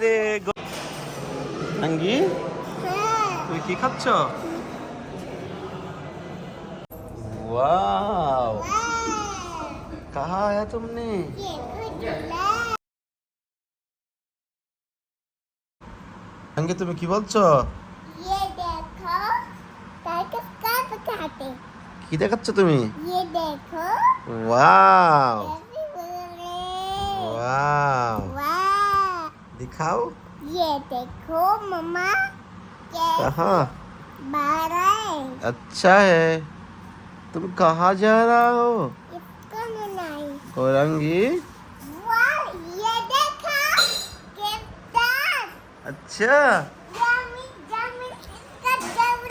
রাধে আঙ্গি হ্যাঁ তুমি কি খাচ্ছ वाओ कहा आया तुमने ये कुछ আঙ্গি তুমি কি বলছো ये देखो टाइगर का बताते কি দেখাচ্ছ তুমি ये देखो वाओ कैसे बोले वाओ वाह दिखाओ। ये देखो मम्मा क्या कहाँ? बाहर है। अच्छा है। तुम कहाँ जा रहा हो? औरंगी ये देखो अच्छा। जमी जमी इसका डर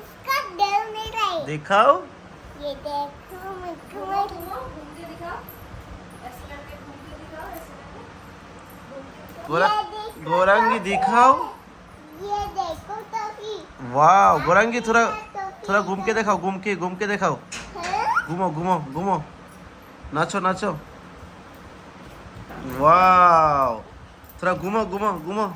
इसका डर दिखाओ। ये देखो गोरंगी दिखाओ ये देखो तो भी वाह गोरंगी थोड़ा थोड़ा घूम के दिखाओ घूम के घूम के दिखाओ हाँ? घूमो घूमो घूमो नाचो नाचो वाह थोड़ा घूमो घूमो घूमो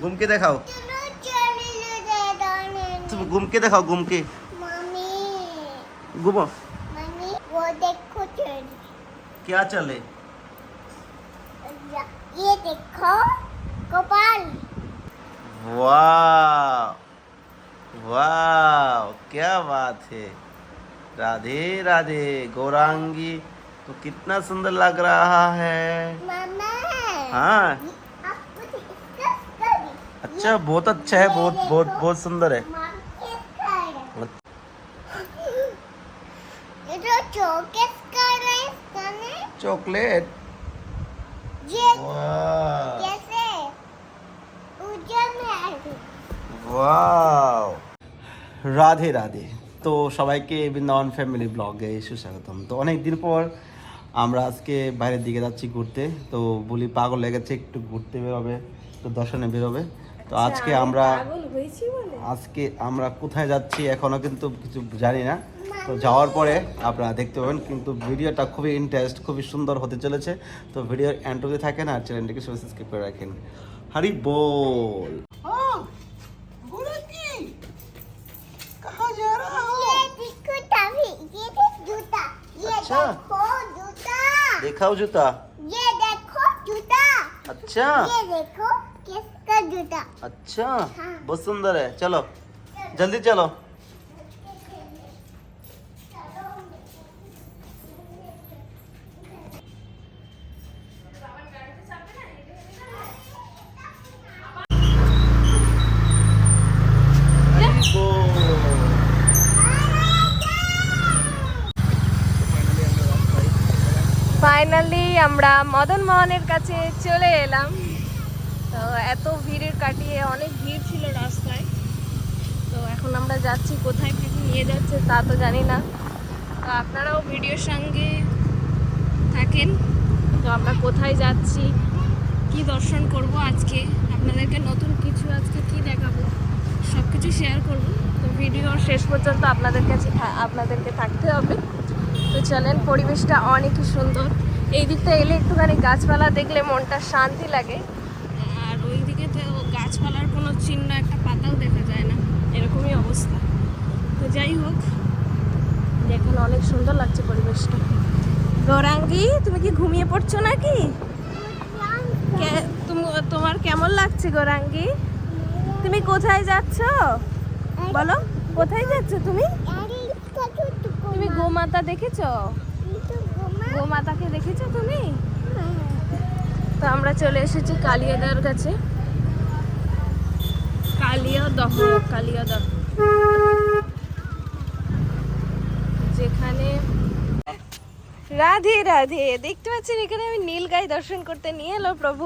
घूम के दिखाओ चलो चली ले दाने तुम घूम के दिखाओ घूम के मम्मी घूमो मम्मी वो देखो चली क्या चले ये देखो गोपाल। वाह वाह क्या बात है। राधे राधे गौरांगी तो कितना सुंदर लग रहा है। हाँ। अच्छा बहुत अच्छा है बहुत बहुत बहुत सुंदर हैं। चॉकलेट। রাধে রাধে। তো সবাইকে বৃন্দাবন ফ্যামিলি ব্লগে সুস্বাগতম। তো অনেক দিন পর আমরা আজকে বাইরের দিকে যাচ্ছি ঘুরতে। তো বলি পাগল লেগেছে একটু ঘুরতে বেরোবে একটু দর্শনে বেরোবে। তো আজকে আমরা আজকে আমরা কোথায় যাচ্ছি এখনও কিন্তু কিছু জানি না। তো যাওয়ার পরে আপনারা দেখতে পাবেন কিন্তু ভিডিওটা খুবই ইন্টারেস্ট খুবই সুন্দর হতে চলেছে তো ভিডিওর এন্ড অবধি থাকেন আর চ্যানেলটিকে সাবস্ক্রাইব করে রাখেন হরি বল कहाँ जा रहा ये देखो तभी ये देख जूता ये अच्छा। देखो जूता दिखाओ जूता ये देखो जूता अच्छा ये देखो किसका जूता अच्छा हाँ। बहुत सुंदर है चलो जल्दी चलो ফাইনালি আমরা মদন মোহনের কাছে চলে এলাম। তো এত ভিড়ের কাটিয়ে অনেক ভিড় ছিল রাস্তায়। তো এখন আমরা যাচ্ছি, কোথায় থেকে নিয়ে যাচ্ছে তা তো জানি না। তো আপনারাও ভিডিওর সঙ্গে থাকেন। তো আমরা কোথায় যাচ্ছি, কি দর্শন করব আজকে, আপনাদেরকে নতুন কিছু আজকে কি দেখাবো সব কিছু শেয়ার করব। তো ভিডিওর শেষ পর্যন্ত আপনাদের কাছে, আপনাদেরকে থাকতে হবে। তো চলেন, পরিবেশটা অনেকই সুন্দর। এই দিকটা এলে একটুখানি গাছপালা দেখলে মনটা শান্তি লাগে। আর ওই দিকে তো গাছপালার কোনো চিহ্ন একটা পাতাও দেখা যায় না এরকমই অবস্থা। তো যাই হোক এখানে অনেক সুন্দর লাগছে পরিবেশটা। গৌরাঙ্গি তুমি কি ঘুমিয়ে পড়ছো নাকি? তোমার কেমন লাগছে গৌরাঙ্গি? তুমি কোথায় যাচ্ছ? বলো কোথায় যাচ্ছ তুমি? তুমি গোমাতা দেখেছ? গোমাতাকে দেখেছ তুমি? তো আমরা চলে এসেছি কালিয়াদার কাছে। কালিয়াদহ কালিয়াদহ। যেখানে রাধে রাধে। দেখতে পাচ্ছেন এখানে আমি নীল গাই দর্শন করতে নিয়ে এলো প্রভু।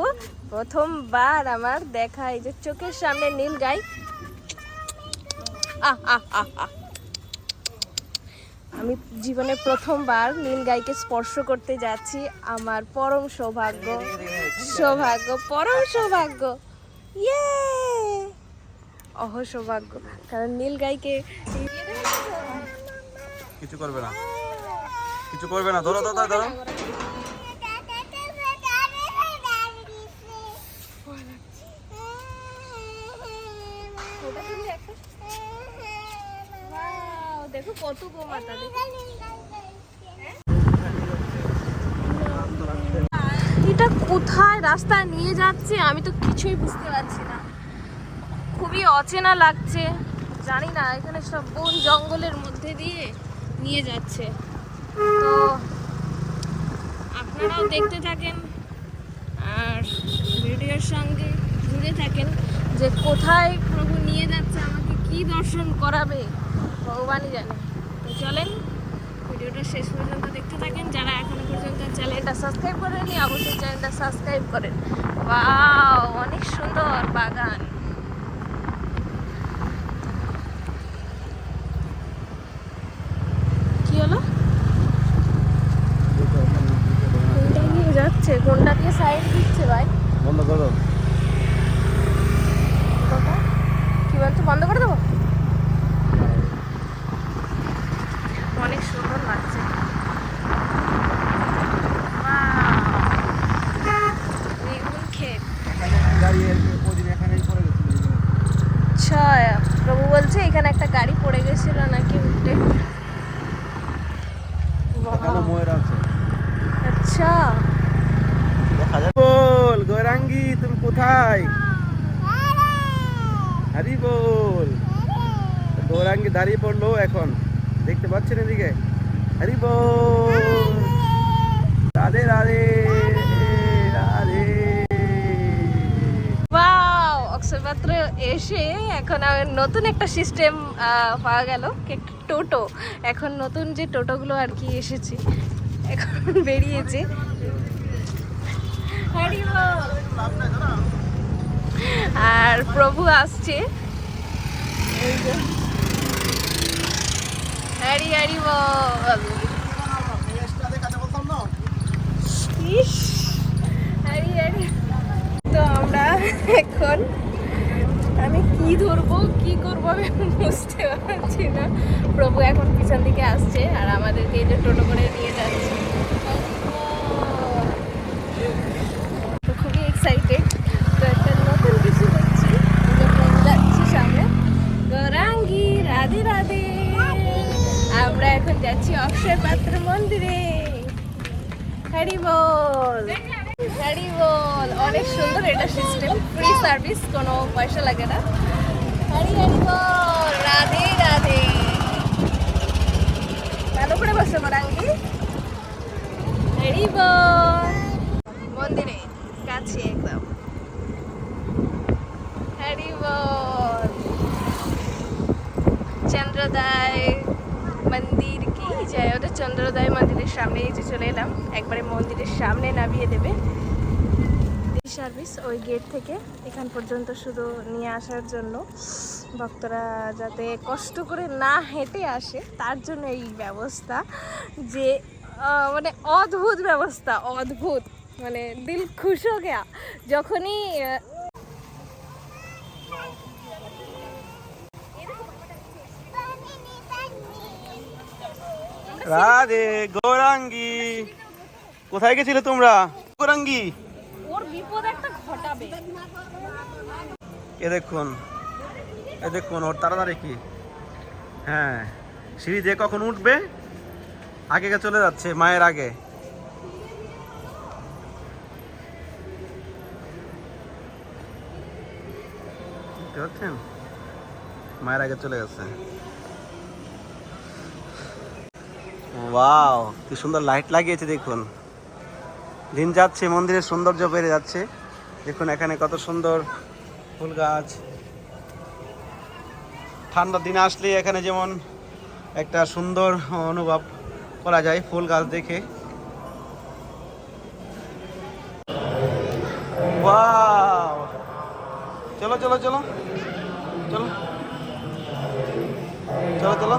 প্রথমবার আমার দেখা এই যে চোখের সামনে নীল গাই আহ আহ আহ আহ। আমি জীবনে প্রথমবার নীল গাইকে স্পর্শ করতে যাচ্ছি আমার পরম সৌভাগ্য। সৌভাগ্য, পরম সৌভাগ্য। ইয়ে অহ, সৌভাগ্য। কারণ নীল গাইকে কিছু করবে না। কিছু করবে না। ধরো ধরো ধরো। কত এটা কোথায়? রাস্তায় নিয়ে যাচ্ছে? আমি তো কিছুই বুঝতে পারছি না। খুবই অচেনা লাগছে। জানি না, এখানে সব বন জঙ্গলের মধ্যে দিয়ে নিয়ে যাচ্ছে। তো আপনারাও দেখতে থাকেন আর ভিডিওর সঙ্গে জুড়ে থাকেন যে কোথায় প্রভু নিয়ে যাচ্ছে, আমাকে কি দর্শন করাবে, ভগবানই জানে। চলেন, ভিডিওটা শেষ পর্যন্ত দেখতে থাকেন। যারা এখনও পর্যন্ত চ্যানেলটা সাবস্ক্রাইব করেনি অবশ্যই চ্যানেলটা সাবস্ক্রাইব করেন। ওয়াও, অনেক সুন্দর বাগান। কি হলো? যাচ্ছে? কোনটা দিয়ে সাইড দিচ্ছে ভাই? বন্ধ করো কোনটা? কি বলছো বন্ধ করে দেবো অনেক সুন্দর লাগছে Wow! বেগুন ক্ষেত গাড়ি ওদিন এখানেই পড়ে গেছিল আচ্ছা প্রভু বলছে এখানে একটা গাড়ি পড়ে গেছিল নাকি উল্টে এখানে Wow! ময়ূর আছে আচ্ছা। বল গৌরাঙ্গি তুমি কোথায়? হারি বল। গৌরাঙ্গি দাঁড়িয়ে পড়ল এখন। দেখতে পাচ্ছেন এদিকে? হারি বল। রাধে রাধে রাধে। ওয়াও অক্ষয়পাত্র এসে এখন নতুন একটা সিস্টেম পাওয়া গেল টোটো। এখন নতুন যে টোটোগুলো আর কি এসেছে এখন বেরিয়েছে। আর প্রভু আসছে। হরি হরি তো আমরা এখন আমি কি ধরবো, কি করব আমি বুঝতে পারছি না। প্রভু এখন পিছন দিকে আসছে আর আমাদেরকে এই যে টোটো করে নিয়ে যাচ্ছে। খুবই এক্সাইটেড তো একটা নতুন কিছু যাচ্ছি সামনে। রাধে। আমরা এখন যাচ্ছি অক্ষয় পাত্র মন্দিরে। হরি বল। হরি বল অনেক সুন্দর, এটা সিস্টেম। ফ্রি সার্ভিস কোনো পয়সা লাগে না। হরি হরি বল রাধে রাধে। ভালো করে বসে মারাঙ্গি? হরি বল মন্দিরে, কাছে একদম। হরি বল চন্দ্রদায়, মন্দির কি যায় ওটা চন্দ্রোদয় মন্দিরের সামনে, এই যে চলে এলাম। একবারে মন্দিরের সামনে নামিয়ে দেবে। সার্ভিস ওই গেট থেকে এখান পর্যন্ত শুধু নিয়ে আসার জন্য। ভক্তরা যাতে কষ্ট করে না হেঁটে আসে, তার জন্য এই ব্যবস্থা যে মানে অদ্ভুত ব্যবস্থা, অদ্ভুত। মানে দিল খুশ হো গেয়া। যখনই রাধে গৌরাঙ্গি। কোথায় গেছিলে তোমরা? গৌরাঙ্গি। ওর বিপদ একটা ঘটাবে। এ দেখুন এ দেখুন ওর তাড়াতাড়ি কি? হ্যাঁ সিঁড়ি দিয়ে কখন উঠবে? আগে চলে যাচ্ছে মায়ের আগে। দেখতে পাচ্ছেন? মায়ের আগে চলে গেছে। ওয়াও কি সুন্দর লাইট লাগিয়েছে, দেখুন। দিন যাচ্ছে, মন্দিরের সৌন্দর্য বেড়ে যাচ্ছে। দেখুন এখানে কত সুন্দর ফুল গাছ। ঠান্ডার দিনে আসলে এখানে যেমন একটা সুন্দর অনুভব করা যায় ফুল গাছ দেখে! চলো চলো চলো। চলো। চলো চলো।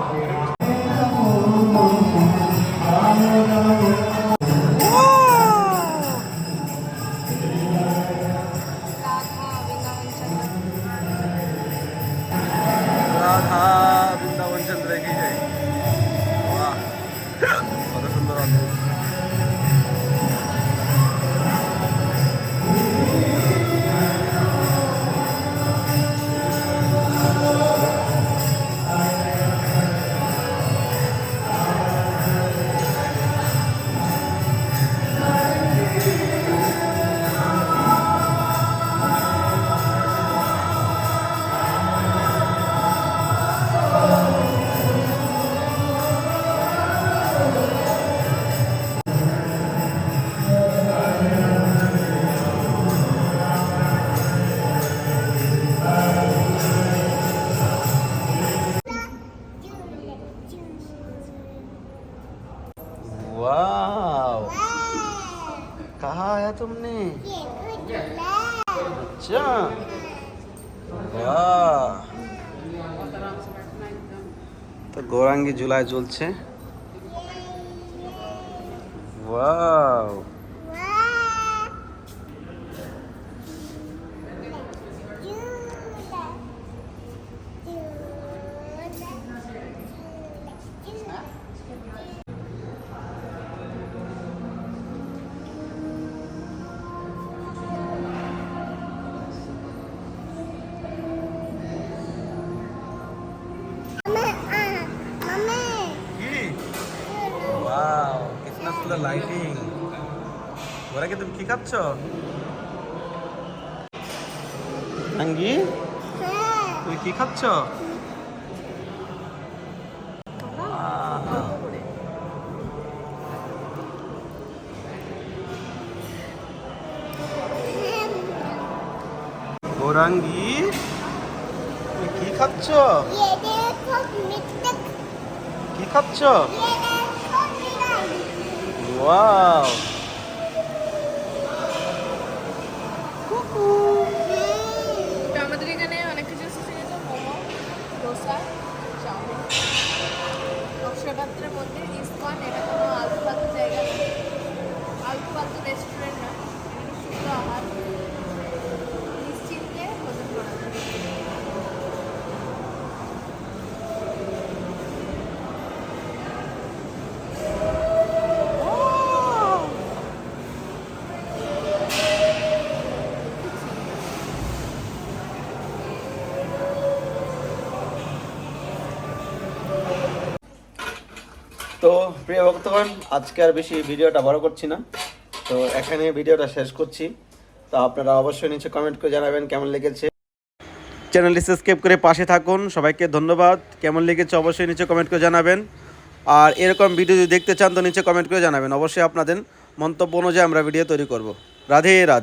গৌরাঙ্গি ঝুলায় লাইটিং ওরাকে তুমি কি খাচ্ছ আঙ্গি তুমি কি খাচ্ছ গোরাঙ্গি তুমি কি খাচ্ছ কি খাচ্ছ ওয়াও আমাদের এখানে অনেক কিছু এসেছে মোমো ডোসা চাউমিন অক্ষয়পাত্রের মধ্যে ইস্কন এটা কোনো তো প্রিয় ভক্তগণ আজকে আর বেশি ভিডিওটা বড় করছি না। তো এখানে ভিডিওটা শেষ করছি। তো আপনারা অবশ্যই নিচে কমেন্ট করে জানাবেন কেমন লেগেছে। চ্যানেলটি সাবস্ক্রাইব করে পাশে থাকুন। সবাইকে ধন্যবাদ। কেমন লেগেছে অবশ্যই নিচে কমেন্ট করে জানাবেন। আর এরকম ভিডিও যদি দেখতে চান, তো নিচে কমেন্ট করে জানাবেন। অবশ্যই আপনাদের মন্তব্য অনুযায়ী আমরা ভিডিও তৈরি করব। রাধে রাধে।